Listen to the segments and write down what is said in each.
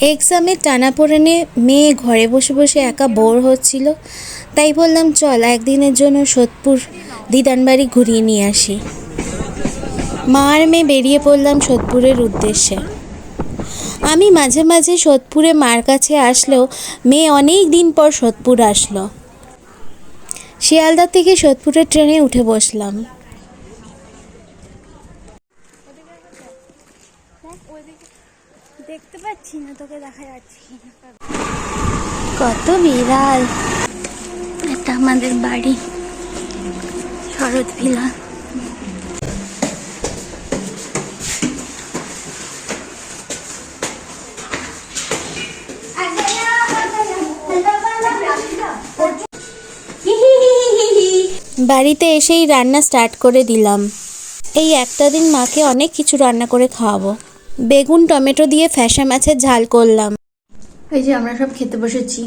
এক্সামের টানাপোড়েনে মেয়ে ঘরে বসে বসে একা বোর হচ্ছিল। তাই বললাম, চল, একদিনের জন্য সোদপুর দিদানবাড়ি ঘুরিয়ে নিয়ে আসি। মা আর মেয়ে বেরিয়ে পড়লাম সোদপুরের উদ্দেশ্যে। আমি মাঝে মাঝে সোদপুরে মার কাছে আসলেও মেয়ে অনেক দিন পর সোদপুর আসলো। শিয়ালদা থেকে সোদপুরের ট্রেনে উঠে বসলাম। দেখতে পাচ্ছি না তোকে দেখা যাচ্ছে কত বিড়াল। এটা আমাদের বাড়ি শরৎ ভিলা। বাড়িতে এসেই রান্না স্টার্ট করে দিলাম। এই একটা দিন মাকে অনেক কিছু রান্না করে খাওয়াবো। বেগুন টমেটো দিয়ে ফ্যাসা মাছের ঝাল করলাম। এই যে আমরা সব খেতে বসেছি।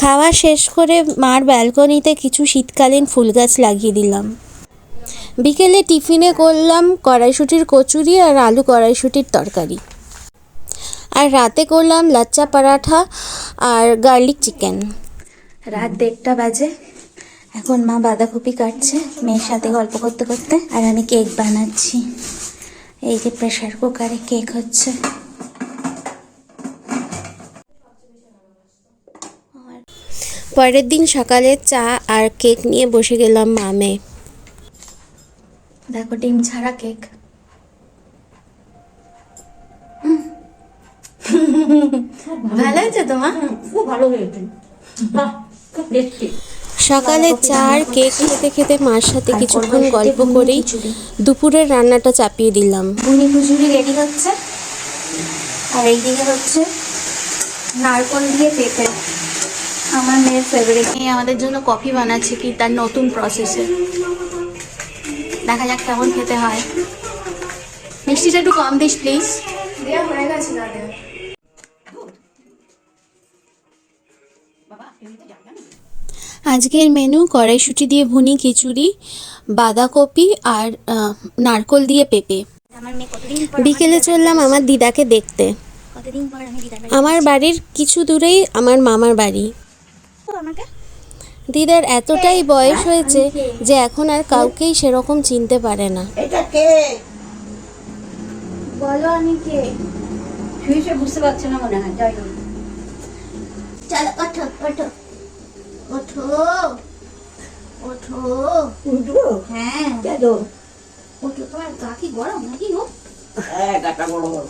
খাওয়া শেষ করে মার ব্যালকনিতে কিছু শীতকালীন ফুল গাছ লাগিয়ে দিলাম। বিকেলে টিফিনে করলাম কড়াইশুটির কচুরি আর আলু কড়াইশুটির তরকারি। আর রাতে করলাম লাচ্চা পরাঠা আর গার্লিক চিকেন। রাত দেড়টা বাজে। এখন মা বাঁধাকপি কাটছে মেয়ের সাথে গল্প করতে করতে আর আমি কেক বানাচ্ছি। এই যে প্রেশার কুকারে কেক হচ্ছে। পরের দিন সকালে চা আর কেক নিয়ে বসে গেলাম মামে দেখো ডিম ছাড়া কেক। ভালো হয়েছে তোমার খুব ভালো হয়েছে। সকালে চা আর কেক খেতে খেতে মার সাথে কিছুক্ষণ গল্প করেই দুপুরের রান্নাটা চাপিয়ে দিলাম। বুনি খুচুরি রেডি হচ্ছে। আর এইদিকে হচ্ছে নারকল দিয়ে পেঁপে। আমার মেয়ের ফেভারিট এই আমাদের জন্য কফি বানাচ্ছে কি তার নতুন প্রসেসে দেখা যাক কেমন খেতে হয়। মিষ্টিটা একটু কম দিস প্লিজ দেওয়া হয়ে গেছে দাদা আজকের মেনু কড়াইশুঁটি দিয়ে ভুনি খিচুড়ি বাঁধাকপি আর নারকোল দিয়ে পেঁপে। বিকেলে চললাম আমার দিদাকে দেখতে। কতদিন পর আমি দিদার বাড়ি আমার বাড়ির কিছু দূরেই আমার মামার বাড়ি। দিদার এতটাই বয়স হয়েছে যে এখন আর কাউকেই সেরকম চিনতে পারে না। এটা কে? বলো আমি কে। শুয়ে বুঝতে পারছে না মনে হয় যাই হোক। চলো ওঠো ওঠো। ওঠো ওঠো। উঠবো? হ্যাঁ। কেন ওঠো তোমার গা কি গরম নাকি গো? হ্যাঁ গাটা বড় বড়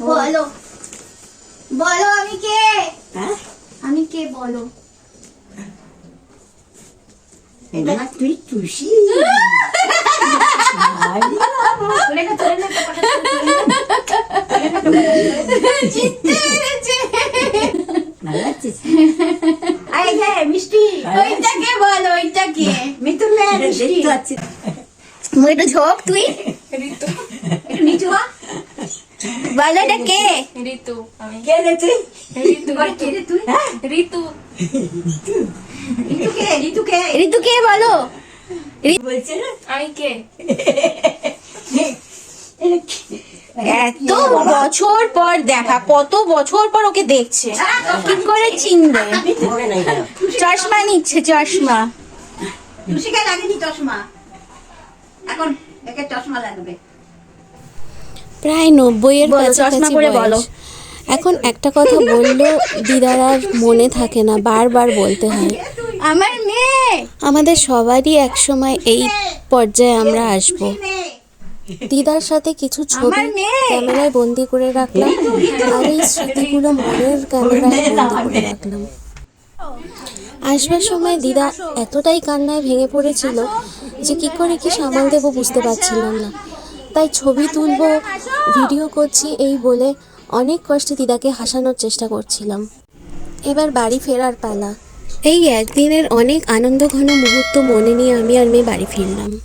বলো। বলো আমি কে? হ্যাঁ? আমি কে বলো? তুই তুষি মিষ্টি। ওইটা কে বলো মিতুল নে দেখতে একটু ঝোঁক তুই? একটু নিচু হ। এটা কে? ঋতু আমি। কে রে তুই? ঋতু। কে রে তুই? হ্যাঁ ঋতু। ঋতু কে ঋতু কে ঋতু কে বলো। বলছে না? আমি কি? এত বছর পর দেখা কত বছর পর ওকে দেখছে। কি করে চিনবে। চশমা নিচ্ছে চশমা। টুসিকে লাগেনি চশমা। এখন একে চশমা লাগবে। প্রায় নব্বইয়ের কাছাকাছি বয়স। বলো। এখন একটা কথা বললেও দিদার আর মনে থাকে না বারবার বলতে হয়। আমার মেয়ে! আমাদের সবারই একসময় এই পর্যায়ে আমরা আসব। দিদার সাথে কিছু ছবি ক্যামেরায় বন্দি করে রাখলাম আর এই স্মৃতিগুলো মনের ক্যামেরায় বন্দি করে রাখলাম। আসবার সময় দিদা এতটাই কান্নায় ভেঙে পড়েছিল যে কি করে কি সামাল দেবো বুঝতে পারছিলাম না। তাই ছবি তুলবো ভিডিও করছি এই বলে অনেক কষ্টে দিদাকে হাসানোর চেষ্টা করছিলাম। এবার বাড়ি ফেরার পালা। এই একদিনের অনেক আনন্দঘন মুহূর্ত মনে নিয়ে আমি আর মেয়ে বাড়ি ফিরলাম।